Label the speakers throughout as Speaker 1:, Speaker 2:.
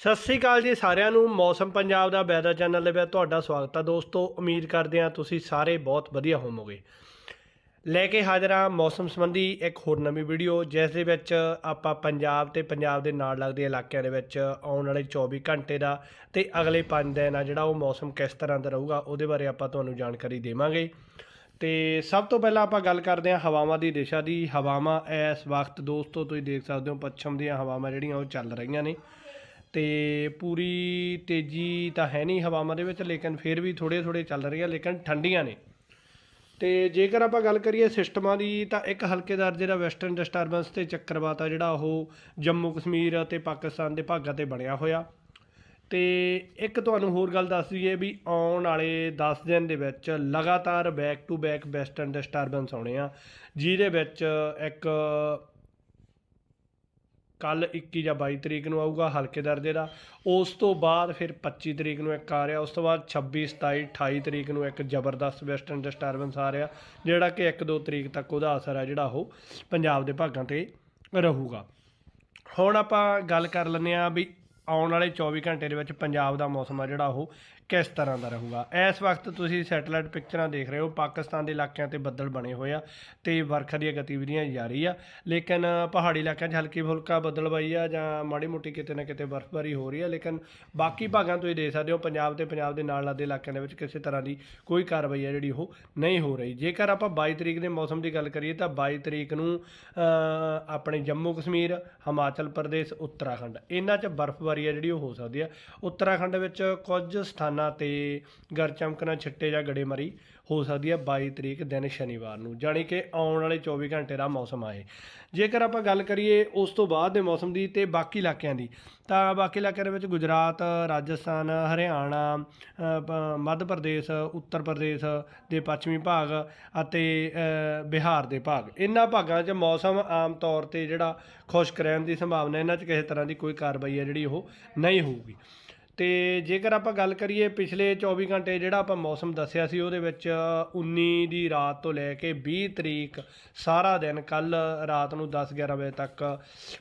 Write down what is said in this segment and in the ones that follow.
Speaker 1: ਸਤਿ ਸ੍ਰੀ ਅਕਾਲ ਜੀ ਸਾਰਿਆਂ ਨੂੰ, ਮੌਸਮ ਪੰਜਾਬ ਦਾ ਵੈਦਰ ਚੈਨਲ ਦੇ ਵਿੱਚ ਤੁਹਾਡਾ ਸਵਾਗਤ ਹੈ ਦੋਸਤੋ, ਉਮੀਦ ਕਰਦੇ ਹਾਂ ਤੁਸੀਂ ਸਾਰੇ ਬਹੁਤ ਵਧੀਆ ਹੋਵੋਗੇ। ਲੈ ਕੇ ਹਾਜ਼ਰ ਹਾਂ ਮੌਸਮ ਸੰਬੰਧੀ ਇੱਕ ਹੋਰ ਨਵੀਂ ਵੀਡੀਓ, ਜਿਸ ਦੇ ਵਿੱਚ ਆਪਾਂ ਪੰਜਾਬ ਤੇ ਪੰਜਾਬ ਦੇ ਨਾਲ ਲੱਗਦੇ ਇਲਾਕਿਆਂ ਦੇ ਵਿੱਚ ਆਉਣ ਵਾਲੇ 24 ਘੰਟੇ ਦਾ ਤੇ ਅਗਲੇ 5 ਦਿਨ ਆ ਜਿਹੜਾ ਉਹ ਮੌਸਮ ਕਿਸ ਤਰ੍ਹਾਂ ਦਾ ਰਹੂਗਾ, ਉਹਦੇ ਬਾਰੇ ਆਪਾਂ ਤੁਹਾਨੂੰ ਜਾਣਕਾਰੀ ਦੇਵਾਂਗੇ। ਤੇ ਸਭ ਤੋਂ ਪਹਿਲਾਂ ਆਪਾਂ ਗੱਲ ਕਰਦੇ ਹਾਂ ਹਵਾਵਾਂ ਦੀ ਦਿਸ਼ਾ ਦੀ। ਹਵਾਵਾਂ ਇਸ ਵਕਤ ਦੋਸਤੋ ਤੁਸੀਂ ਦੇਖ ਸਕਦੇ ਹੋ, ਪੱਛਮ ਦੀਆਂ ਹਵਾਵਾਂ ਜਿਹੜੀਆਂ ਉਹ ਚੱਲ ਰਹੀਆਂ ਨੇ। ਅਤੇ ਪੂਰੀ ਤੇਜ਼ੀ ਤਾਂ ਹੈ ਨਹੀਂ ਹਵਾਵਾਂ ਦੇ ਵਿੱਚ, ਲੇਕਿਨ ਫਿਰ ਵੀ ਥੋੜ੍ਹੇ ਥੋੜ੍ਹੇ ਚੱਲ ਰਹੀਆਂ, ਲੇਕਿਨ ਠੰਡੀਆਂ ਨੇ। ਤੇ ਜੇਕਰ ਆਪਾਂ ਗੱਲ ਕਰੀਏ ਸਿਸਟਮਾਂ ਦੀ, ਤਾਂ ਇੱਕ ਹਲਕੇਦਾਰ ਜਿਹੜਾ ਵੈਸਟਰਨ ਡਿਸਟਰਬੈਂਸ ਤੇ ਚੱਕਰਵਾਤ ਆ, ਜਿਹੜਾ ਉਹ ਜੰਮੂ ਕਸ਼ਮੀਰ ਅਤੇ ਪਾਕਿਸਤਾਨ ਦੇ ਭਾਗਾਂ ਤੇ ਬਣਿਆ ਹੋਇਆ। ਤੇ ਇੱਕ ਤੁਹਾਨੂੰ ਹੋਰ ਗੱਲ ਦੱਸ ਦਈਏ ਵੀ ਆਉਣ ਵਾਲੇ 10 ਦਿਨ ਦੇ ਵਿੱਚ ਲਗਾਤਾਰ back to back western disturbance ਆਉਣੇ ਆ, ਜਿਹਦੇ ਵਿੱਚ ਇੱਕ ਕੱਲ 21 ਜਾਂ 22 ਤਰੀਕ ਨੂੰ ਆਊਗਾ ਹਲਕੇ ਦਰਜੇ ਦਾ। ਉਸ ਤੋਂ ਬਾਅਦ ਫਿਰ 25 ਤਰੀਕ ਨੂੰ ਇੱਕ ਆ ਰਿਹਾ। ਉਸ ਤੋਂ ਬਾਅਦ 26 27 28 ਤਰੀਕ ਨੂੰ ਇੱਕ ਜ਼ਬਰਦਸਤ ਵੈਸਟਰਨ ਡਿਸਟਰਬੈਂਸ ਆ ਰਿਹਾ, ਜਿਹੜਾ ਕਿ 1-2 ਤਰੀਕ ਤੱਕ ਉਹਦਾ ਅਸਰ ਹੈ ਜਿਹੜਾ ਉਹ ਪੰਜਾਬ ਦੇ ਭਾਗਾਂ ਤੇ ਰਹੂਗਾ। ਹੁਣ ਆਪਾਂ ਗੱਲ ਕਰ ਲੈਂਦੇ ਆ ਵੀ ਆਉਣ ਵਾਲੇ 24 ਘੰਟੇ ਦੇ ਵਿੱਚ ਪੰਜਾਬ ਦਾ ਮੌਸਮ ਆ ਜਿਹੜਾ ਉਹ ਕਿਸ ਤਰ੍ਹਾਂ ਦਾ ਰਹੂਗਾ। ਇਸ ਵਕਤ ਤੁਸੀਂ ਸੈਟੇਲਾਈਟ ਪਿਕਚਰਾਂ ਦੇਖ ਰਹੇ ਹੋ। ਪਾਕਿਸਤਾਨ ਦੇ ਇਲਾਕਿਆਂ ਤੇ ਬੱਦਲ ਬਣੇ ਹੋਏ ਆ ਤੇ ਵਰਖਾ ਦੀਆਂ ਗਤੀਵਿਧੀਆਂ ਜਾਰੀ ਆ। ਲੇਕਿਨ ਪਹਾੜੀ ਇਲਾਕਿਆਂ 'ਚ ਹਲਕੀ ਫੁਲਕਾ ਬੱਦਲਬਾਈ ਆ ਜਾਂ ਮਾੜੀ ਮੋਟੀ ਕਿਤੇ ਨਾ ਕਿਤੇ ਬਰਫ਼ਬਾਰੀ ਹੋ ਰਹੀ ਆ। ਲੇਕਿਨ ਬਾਕੀ ਭਾਗਾਂ ਤੁਸੀਂ ਦੇਖ ਸਕਦੇ ਹੋ, ਪੰਜਾਬ ਤੇ ਪੰਜਾਬ ਦੇ ਨਾਲ ਲੱਗਦੇ ਇਲਾਕਿਆਂ ਦੇ ਵਿੱਚ ਕਿਸੇ ਤਰ੍ਹਾਂ ਦੀ ਕੋਈ ਕਾਰਵਾਈ ਆ ਜਿਹੜੀ ਉਹ ਨਹੀਂ ਹੋ ਰਹੀ। ਜੇਕਰ ਆਪਾਂ 22 ਤਰੀਕ ਦੇ ਮੌਸਮ ਦੀ ਗੱਲ ਕਰੀਏ ਤਾਂ 22 ਤਰੀਕ ਨੂੰ ਆਪਣੇ ਜੰਮੂ ਕਸ਼ਮੀਰ, ਹਿਮਾਚਲ ਪ੍ਰਦੇਸ਼, ਉੱਤਰਾਖੰਡ, ਇਹਨਾਂ 'ਚ ਬਰਫ਼ਬਾਰੀ ਆ ਜਿਹੜੀ ਉਹ ਹੋ ਸਕਦੀ ਆ ਉੱਤਰਾਖੰਡ ਵਿੱਚ ਕੁਝ ਸਥਾਨਾਂ ਤੇ ਗਰ ਨਾਲ ਛਿੱਟੇ ਜਾਂ ਗੜੇਮਾਰੀ ਹੋ ਸਕਦੀ ਹੈ 22 ਤਰੀਕ ਦਿਨ ਸ਼ਨੀਵਾਰ ਨੂੰ, ਜਾਣੀ ਕਿ ਆਉਣ ਵਾਲੇ 24 ਘੰਟੇ ਦਾ ਮੌਸਮ ਆਏ। ਜੇਕਰ ਆਪਾਂ ਗੱਲ ਕਰੀਏ ਉਸ ਤੋਂ ਬਾਅਦ ਦੇ ਮੌਸਮ ਦੀ ਤੇ ਬਾਕੀ ਇਲਾਕਿਆਂ ਦੀ, ਤਾਂ ਬਾਕੀ ਇਲਾਕਿਆਂ ਦੇ ਵਿੱਚ ਗੁਜਰਾਤ, ਰਾਜਸਥਾਨ, ਹਰਿਆਣਾ ਮੱਧ ਪ੍ਰਦੇਸ਼, ਉੱਤਰ ਪ੍ਰਦੇਸ਼ ਦੇ ਪੱਛਮੀ ਭਾਗ ਅਤੇ ਬਿਹਾਰ ਦੇ ਭਾਗ। ਇਹਨਾਂ ਭਾਗਾਂ 'ਚ ਮੌਸਮ ਆਮ ਤੌਰ ਤੇ ਜਿਹੜਾ ਖੁਸ਼ਕ ਰਹਿਣ ਦੀ ਸੰਭਾਵਨਾ, ਇਹਨਾਂ 'ਚ ਕਿਸੇ ਤਰ੍ਹਾਂ ਦੀ ਕੋਈ ਕਾਰਵਾਈ ਹੈ ਜਿਹੜੀ ਉਹ ਨਹੀਂ ਹੋਊਗੀ। ਤੇ ਜੇਕਰ ਆਪਾਂ ਗੱਲ ਕਰੀਏ ਪਿਛਲੇ 24 ਘੰਟੇ ਜਿਹੜਾ ਆਪਾਂ ਮੌਸਮ ਦੱਸਿਆ ਸੀ, ਉਹਦੇ ਵਿੱਚ 19 ਦੀ ਰਾਤ ਤੋਂ ਲੈ ਕੇ 20 ਤਰੀਕ ਸਾਰਾ ਦਿਨ ਕੱਲ ਰਾਤ ਨੂੰ 10 11 ਵਜੇ ਤੱਕ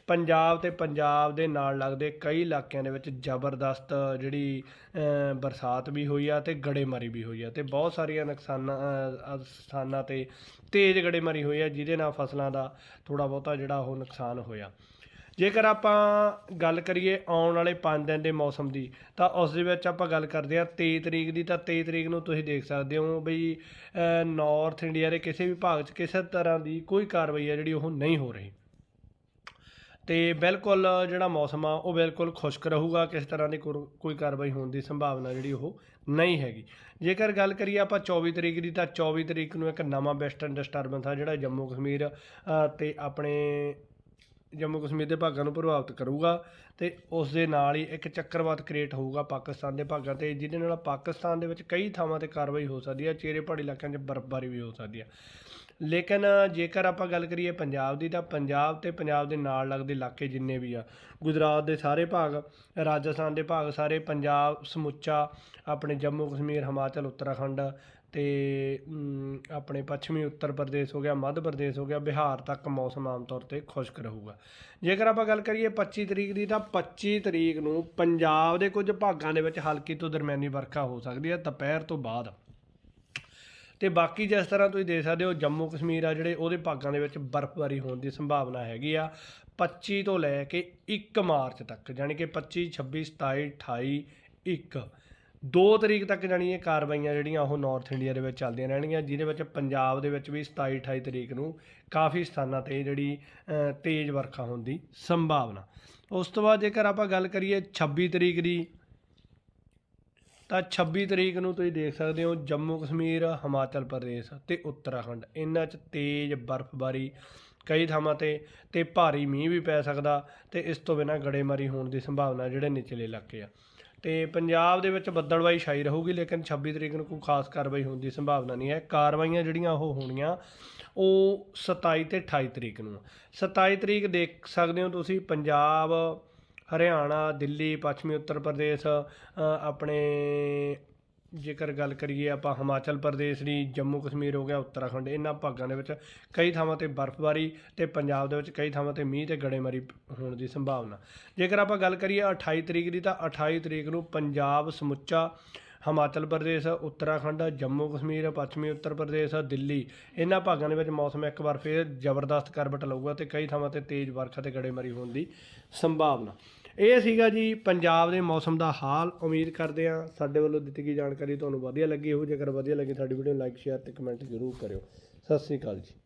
Speaker 1: ਪੰਜਾਬ ਤੇ ਪੰਜਾਬ ਦੇ ਨਾਲ ਲੱਗਦੇ ਕਈ ਇਲਾਕਿਆਂ ਦੇ ਵਿੱਚ ਜ਼ਬਰਦਸਤ ਜਿਹੜੀ ਬਰਸਾਤ ਵੀ ਹੋਈ ਆ ਤੇ ਗੜੇਮਾਰੀ ਵੀ ਹੋਈ ਆ ਤੇ ਬਹੁਤ ਸਾਰੀਆਂ ਨੁਕਸਾਨਾਂ ਸਥਾਨਾਂ ਤੇ ਤੇਜ਼ ਗੜੇਮਾਰੀ ਹੋਈ ਆ, ਜਿਹਦੇ ਨਾਲ ਫਸਲਾਂ ਦਾ ਥੋੜਾ ਬਹੁਤਾ ਜਿਹੜਾ ਉਹ ਨੁਕਸਾਨ ਹੋਇਆ। ਜੇਕਰ ਆਪਾਂ ਗੱਲ ਕਰੀਏ ਆਉਣ ਵਾਲੇ 5 ਦਿਨ ਦੇ ਮੌਸਮ ਦੀ ਤਾਂ ਉਸ ਦੇ ਵਿੱਚ ਆਪਾਂ ਗੱਲ ਕਰਦੇ ਹਾਂ 23 ਤਰੀਕ ਦੀ ਤਾਂ 23 ਤਰੀਕ ਨੂੰ ਤੁਸੀਂ ਦੇਖ ਸਕਦੇ ਹੋ ਬਈ ਨਾਰਥ ਇੰਡੀਆ ਦੇ ਕਿਸੇ ਵੀ ਭਾਗ 'ਚ ਕਿਸੇ ਤਰ੍ਹਾਂ ਦੀ ਕੋਈ ਕਾਰਵਾਈ ਹੈ ਜਿਹੜੀ ਉਹ ਨਹੀਂ ਹੋ ਰਹੀ। ਤੇ ਬਿਲਕੁਲ ਜਿਹੜਾ ਮੌਸਮ ਆ ਉਹ ਬਿਲਕੁਲ ਖੁਸ਼ਕ ਰਹੂਗਾ ਕਿਸੇ ਤਰ੍ਹਾਂ ਦੀ ਕੋਰ- ਕੋਈ ਕਾਰਵਾਈ ਹੋਣ ਦੀ ਸੰਭਾਵਨਾ ਜਿਹੜੀ ਉਹ ਨਹੀਂ ਹੈਗੀ। ਜੇਕਰ ਗੱਲ ਕਰੀਏ ਆਪਾਂ 24 ਤਰੀਕ ਦੀ ਤਾਂ 24 ਤਰੀਕ ਨੂੰ ਇੱਕ ਨਵਾਂ ਵੈਸਟਰਨ ਡਿਸਟਰਬੈਂਸ ਆ ਜਿਹੜਾ ਜੰਮੂ ਕਸ਼ਮੀਰ ਅ, ਤੇ ਆਪਣੇ ਜੰਮੂ ਕਸ਼ਮੀਰ ਦੇ ਭਾਗਾਂ ਨੂੰ ਪ੍ਰਭਾਵਿਤ ਕਰੂਗਾ ਤੇ ਉਸ ਦੇ ਨਾਲ ਹੀ ਇੱਕ ਚੱਕਰਵਾਤ ਕ੍ਰੀਏਟ ਹੋਊਗਾ ਪਾਕਿਸਤਾਨ ਦੇ ਭਾਗਾਂ ਤੇ, ਜਿਹਦੇ ਨਾਲ ਪਾਕਿਸਤਾਨ ਦੇ ਵਿੱਚ ਕਈ ਥਾਵਾਂ ਤੇ ਕਾਰਵਾਈ ਹੋ ਸਕਦੀ ਹੈ ਚੇਰੇ ਪਹਾੜੀ ਇਲਾਕਿਆਂ 'ਚ ਬਰਫ਼ਬਾਰੀ ਵੀ ਹੋ ਸਕਦੀ ਹੈ। ਲੇਕਿਨ ਜੇਕਰ ਆਪਾਂ ਗੱਲ ਕਰੀਏ ਪੰਜਾਬ ਦੀ, ਤਾਂ ਪੰਜਾਬ ਤੇ ਪੰਜਾਬ ਦੇ ਨਾਲ ਲੱਗਦੇ ਇਲਾਕੇ ਜਿੰਨੇ ਵੀ ਆ, ਗੁਜਰਾਤ ਦੇ ਸਾਰੇ ਭਾਗ, ਰਾਜਸਥਾਨ ਦੇ ਭਾਗ ਸਾਰੇ, ਪੰਜਾਬ, ਸਮੁੱਚਾ, ਆਪਣੇ ਜੰਮੂ ਕਸ਼ਮੀਰ, ਹਿਮਾਚਲ, ਉੱਤਰਾਖੰਡ ਤੇ ਆਪਣੇ ਪੱਛਮੀ ਉੱਤਰ ਪ੍ਰਦੇਸ਼ ਹੋ ਗਿਆ, ਮੱਧ ਪ੍ਰਦੇਸ਼ ਹੋ ਗਿਆ, ਬਿਹਾਰ ਤੱਕ ਮੌਸਮ ਆਮ ਤੌਰ ਤੇ ਖੁਸ਼ਕ ਰਹੂਗਾ। ਜੇਕਰ ਆਪਾਂ ਗੱਲ ਕਰੀਏ 25 ਤਰੀਕ ਦੀ, ਤਾਂ 25 ਤਰੀਕ ਨੂੰ ਪੰਜਾਬ ਦੇ ਕੁਝ ਭਾਗਾਂ ਦੇ ਵਿੱਚ ਹਲਕੀ ਤੋਂ ਦਰਮਿਆਨੀ ਵਰਖਾ ਹੋ ਸਕਦੀ ਹੈ, ਦੁਪਹਿਰ ਤੋਂ ਬਾਅਦ। ਤੇ ਬਾਕੀ ਜਿਸ ਤਰ੍ਹਾਂ ਤੁਸੀਂ ਦੇਖ ਸਕਦੇ ਹੋ, ਜੰਮੂ ਕਸ਼ਮੀਰ ਆ ਜਿਹੜੇ, ਉਹਦੇ ਭਾਗਾਂ ਦੇ ਵਿੱਚ ਬਰਫ਼ਬਾਰੀ ਹੋਣ ਦੀ ਸੰਭਾਵਨਾ ਹੈਗੀ ਆ। 25 ਤੋਂ ਲੈ ਕੇ 1 ਮਾਰਚ ਤੱਕ ਯਾਨੀ ਕਿ 25 26 27 28 1 2 ਤਰੀਕ ਤੱਕ ਜਾਣੀ ਇਹ ਕਾਰਵਾਈਆਂ ਜਿਹੜੀਆਂ ਉਹ ਨਾਰਥ ਇੰਡੀਆ ਦੇ ਵਿੱਚ ਚੱਲਦੀਆਂ ਰਹਿਣਗੀਆਂ, ਜਿਹਦੇ ਵਿੱਚ ਪੰਜਾਬ ਦੇ ਵਿੱਚ ਵੀ 27 28 ਤਰੀਕ ਨੂੰ ਕਾਫੀ ਸਥਾਨਾਂ ਤੇ ਜਿਹੜੀ ਤੇਜ਼ ਵਰਖਾ ਹੋਣ ਦੀ ਸੰਭਾਵਨਾ। ਉਸ ਤੋਂ ਬਾਅਦ ਜੇਕਰ ਆਪਾਂ ਗੱਲ ਕਰੀਏ 26 ਤਰੀਕ ਦੀ, ਤਾਂ 26 ਤਰੀਕ ਨੂੰ ਤੁਸੀਂ ਦੇਖ ਸਕਦੇ ਹੋ ਜੰਮੂ ਕਸ਼ਮੀਰ, ਹਿਮਾਚਲ ਪ੍ਰਦੇਸ਼ ਤੇ ਉੱਤਰਾਖੰਡ। ਇਹਨਾਂ 'ਚ ਤੇਜ਼ ਬਰਫ਼ਬਾਰੀ ਕਈ ਥਾਵਾਂ ਤੇ ਤੇ ਭਾਰੀ ਮੀਂਹ ਵੀ ਪੈ ਸਕਦਾ ਤੇ ਇਸ ਤੋਂ ਬਿਨਾਂ ਗੜੇਮਾਰੀ ਹੋਣ ਦੀ ਸੰਭਾਵਨਾ ਜਿਹੜੇ ਨਿਚਲੇ ਇਲਾਕੇ ਆ। ਤੇ ਪੰਜਾਬ ਦੇ ਵਿੱਚ ਬੱਦਲਵਾਈ ਛਾਈ ਰਹੂਗੀ, ਲੇਕਿਨ 26 ਤਰੀਕ ਨੂੰ ਕੋਈ ਖਾਸ ਕਾਰਵਾਈ ਹੋਣ ਦੀ ਸੰਭਾਵਨਾ ਨਹੀਂ ਹੈ ਕਾਰਵਾਈਆਂ ਜਿਹੜੀਆਂ ਉਹ ਹੋਣੀਆਂ, ਉਹ 27 ਤੇ 28 ਤਰੀਕ ਨੂੰ ਆ। 27 ਤਰੀਕ ਦੇਖ ਸਕਦੇ ਹੋ ਤੁਸੀਂ, ਪੰਜਾਬ, ਹਰਿਆਣਾ, ਦਿੱਲੀ, ਪੱਛਮੀ ਉੱਤਰ ਪ੍ਰਦੇਸ਼ ਆਪਣੇ ਜੇਕਰ ਗੱਲ ਕਰੀਏ ਆਪਾਂ ਹਿਮਾਚਲ ਪ੍ਰਦੇਸ਼ ਦੀ, ਜੰਮੂ ਕਸ਼ਮੀਰ ਹੋ ਗਿਆ, ਉੱਤਰਾਖੰਡ, ਇਹਨਾਂ ਭਾਗਾਂ ਦੇ ਵਿੱਚ ਕਈ ਥਾਵਾਂ ਤੇ ਬਰਫ਼ਬਾਰੀ ਤੇ ਪੰਜਾਬ ਦੇ ਵਿੱਚ ਕਈ ਥਾਵਾਂ ਤੇ ਮੀਂਹ ਤੇ ਗੜੇਮਾਰੀ ਹੋਣ ਦੀ ਸੰਭਾਵਨਾ। ਜੇਕਰ ਆਪਾਂ ਗੱਲ ਕਰੀਏ 28 ਤਰੀਕ ਦੀ ਤਾਂ 28 ਤਰੀਕ ਨੂੰ ਪੰਜਾਬ, ਸਮੁੱਚਾ, ਹਿਮਾਚਲ ਪ੍ਰਦੇਸ਼, ਉੱਤਰਾਖੰਡ, ਜੰਮੂ ਕਸ਼ਮੀਰ, ਪੱਛਮੀ ਉੱਤਰ ਪ੍ਰਦੇਸ਼, ਦਿੱਲੀ, ਇਹਨਾਂ ਭਾਗਾਂ ਦੇ ਵਿੱਚ ਮੌਸਮ ਇੱਕ ਵਾਰ ਫੇਰ ਜ਼ਬਰਦਸਤ ਕਰਵਟ ਲਊਗਾ ਤੇ ਕਈ ਥਾਵਾਂ ਤੇ ਤੇਜ਼ ਵਰਖਾ ਤੇ ਗੜੇਮਾਰੀ ਹੋਣ ਦੀ ਸੰਭਾਵਨਾ। ਇਹ ਸੀਗਾ ਜੀ ਪੰਜਾਬ ਦੇ ਮੌਸਮ ਦਾ ਹਾਲ। ਉਮੀਦ ਕਰਦੇ ਹਾਂ ਸਾਡੇ ਵੱਲੋਂ ਦਿੱਤੀ ਗਈ ਜਾਣਕਾਰੀ ਤੁਹਾਨੂੰ ਵਧੀਆ ਲੱਗੀ ਹੋ ਜੇਕਰ ਵਧੀਆ ਲੱਗੀ ਸਾਡੀ ਵੀਡੀਓ ਨੂੰ ਲਾਈਕ ਸ਼ੇਅਰ ਤੇ ਕਮੈਂਟ ਜ਼ਰੂਰ ਕਰਿਓ। ਸਤਿ ਸ੍ਰੀ ਅਕਾਲ ਜੀ।